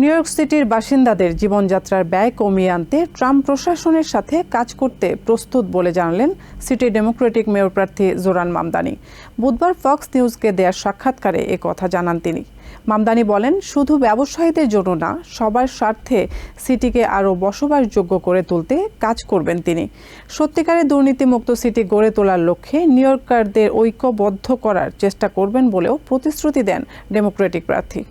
New York সিটির বাসিন্দাদের জীবনযাত্রার ব্যয় কমিয়ে আনতে ট্রাম্প প্রশাসনের সাথে কাজ করতে প্রস্তুত বলে জানালেন সিটি ডেমোক্রেটিক মেয়র প্রার্থী জোরান মামদানি। বুধবার ফক্স নিউজকে দেয়া সাক্ষাৎকারে এ কথা জানান তিনি। মামদানি বলেন, শুধু ব্যবসায়ীদের জন্য না, সবার স্বার্থে সিটিকে আরও বসবাসযোগ্য করে তুলতে কাজ করবেন তিনি। সত্যিকারের দুর্নীতিমুক্ত সিটি গড়ে তোলার লক্ষ্যে নিউ ইয়র্কারদের ঐক্যবদ্ধ করার চেষ্টা করবেন বলেও প্রতিশ্রুতি দেন ডেমোক্রেটিক প্রার্থী।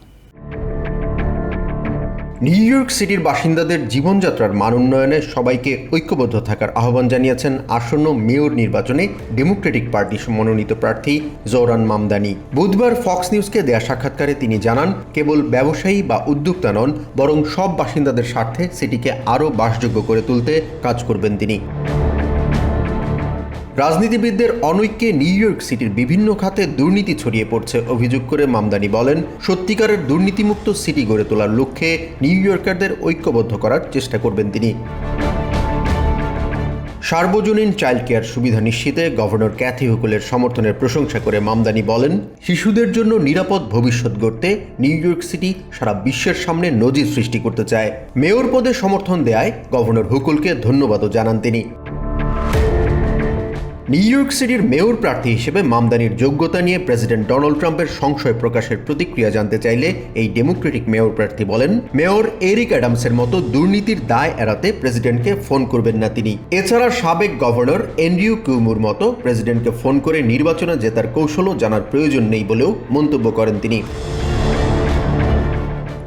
নিউ ইয়র্ক সিটির বাসিন্দাদের জীবনযাত্রার মান উন্নয়নে সবাইকে ঐক্যবদ্ধ থাকার আহ্বান জানিয়েছেন আসন্ন মেয়র নির্বাচনে ডেমোক্রেটিক পার্টি মনোনীত প্রার্থী জোরান মামদানি। বুধবার ফক্স নিউজকে দেয়া সাক্ষাৎকারে তিনি জানান, কেবল ব্যবসায়ী বা উদ্যোক্তা নন, বরং সব বাসিন্দাদের স্বার্থে সিটিকে আরও বাসযোগ্য করে তুলতে কাজ করবেন তিনি। রাজনীতিবিদদের অনৈক্যে নিউ ইয়র্ক সিটির বিভিন্ন খাতে দুর্নীতি ছড়িয়ে পড়ছে, অভিযোগ করে মামদানি বলেন। সত্যিকারের দুর্নীতিমুক্ত সিটি গড়ে তোলার লক্ষ্যে নিউ ইয়র্কারদের ঐক্যবদ্ধ করার চেষ্টা করবেন তিনি। সার্বজনীন চাইল্ড কেয়ার সুবিধা নিশ্চিতে গভর্নর ক্যাথি হুকুলের সমর্থনের প্রশংসা করে মামদানি বলেন, শিশুদের জন্য নিরাপদ ভবিষ্যৎ গড়তে নিউ ইয়র্ক সিটি সারা বিশ্বের সামনে নজির সৃষ্টি করতে চায়। মেয়র পদে সমর্থন দেয় গভর্নর হুকুলকে ধন্যবাদও জানান তিনি। নিউ ইয়র্ক সিটির মেয়র প্রার্থী হিসেবে মামদানির যোগ্যতা নিয়ে প্রেসিডেন্ট ডোনাল্ড ট্রাম্পের সংশয় প্রকাশের প্রতিক্রিয়া জানতে চাইলে এই ডেমোক্রেটিক মেয়র প্রার্থী বলেন, মেয়র এরিক অ্যাডামসের মতো দুর্নীতির দায় এড়াতে প্রেসিডেন্টকে ফোন করবেন না তিনি। এছাড়া সাবেক গভর্নর এন্ড্রিউ কিউমুর মতো প্রেসিডেন্টকে ফোন করে নির্বাচনে জেতার কৌশলও জানার প্রয়োজন নেই বলেও মন্তব্য করেন তিনি।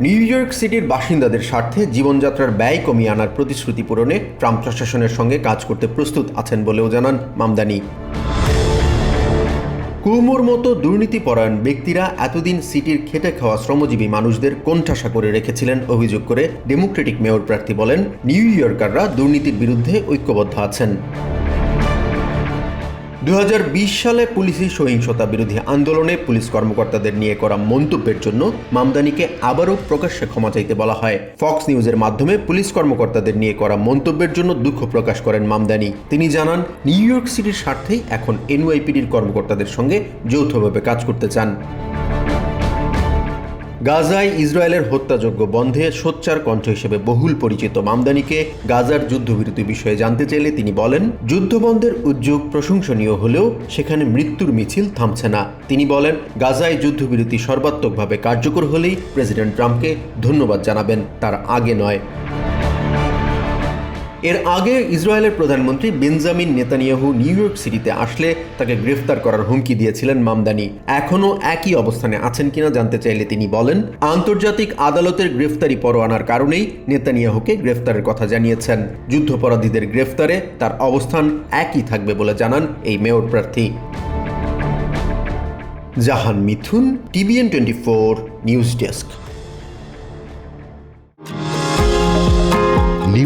নিউ ইয়র্ক সিটির বাসিন্দাদের স্বার্থে জীবনযাত্রার ব্যয় কমিয়ে আনার প্রতিশ্রুতি পূরণে ট্রাম্প প্রশাসনের সঙ্গে কাজ করতে প্রস্তুত আছেন বলেও জানান মামদানি। কুমোর মতো দুর্নীতিপরায়ণ ব্যক্তিরা এতদিন সিটির খেটে খাওয়া শ্রমজীবী মানুষদের কোণঠাসা করে রেখেছিলেন অভিযোগ করে ডেমোক্রেটিক মেয়র প্রার্থী বলেন, নিউ ইয়র্কাররা দুর্নীতির বিরুদ্ধে ঐক্যবদ্ধ আছেন। দু হাজার বিশ সালে পুলিশি সহিংসতা বিরোধী আন্দোলনে পুলিশ কর্মকর্তাদের নিয়ে করা মন্তব্যের জন্য মামদানিকে আবারও প্রকাশ্যে ক্ষমা চাইতে বলা হয়। ফক্স নিউজের মাধ্যমে পুলিশ কর্মকর্তাদের নিয়ে করা মন্তব্যের জন্য দুঃখ প্রকাশ করেন মামদানি। তিনি জানান, নিউ ইয়র্ক সিটির স্বার্থেই এখন এনওয়াইপিডির কর্মকর্তাদের সঙ্গে যৌথভাবে কাজ করতে চান। গাজায় ইসরায়েলের হত্যাযোগ্য বন্ধে সোচ্চার কণ্ঠ হিসেবে বহুল পরিচিত মামদানিকে গাজার যুদ্ধবিরতি বিষয়ে জানতে চাইলে তিনি বলেন, যুদ্ধবন্ধের উদ্যোগ প্রশংসনীয় হলেও সেখানে মৃত্যুর মিছিল থামছে না। তিনি বলেন, গাজায় যুদ্ধবিরতি সর্বাত্মকভাবে কার্যকর হলেই প্রেসিডেন্ট ট্রাম্পকে ধন্যবাদ জানাবেন, তার আগে নয়। এর আগে ইসরায়েলের প্রধানমন্ত্রী বেঞ্জামিন নেতানিয়াহু নিউ ইয়র্ক সিটিতে আসলে তাকে গ্রেফতার করার হুমকি দিয়েছিলেন মামদানি। এখনও একই অবস্থানে আছেন কিনা জানতে চাইলে তিনি বলেন, আন্তর্জাতিক আদালতের গ্রেফতারি পরোয়ানার কারণেই নেতানিয়াহুকে গ্রেফতারের কথা জানিয়েছেন। যুদ্ধপরাধীদের গ্রেফতারে তার অবস্থান একই থাকবে বলে জানান এই মেয়র প্রার্থী। Jahan Mithun, TVN twenty four news desk.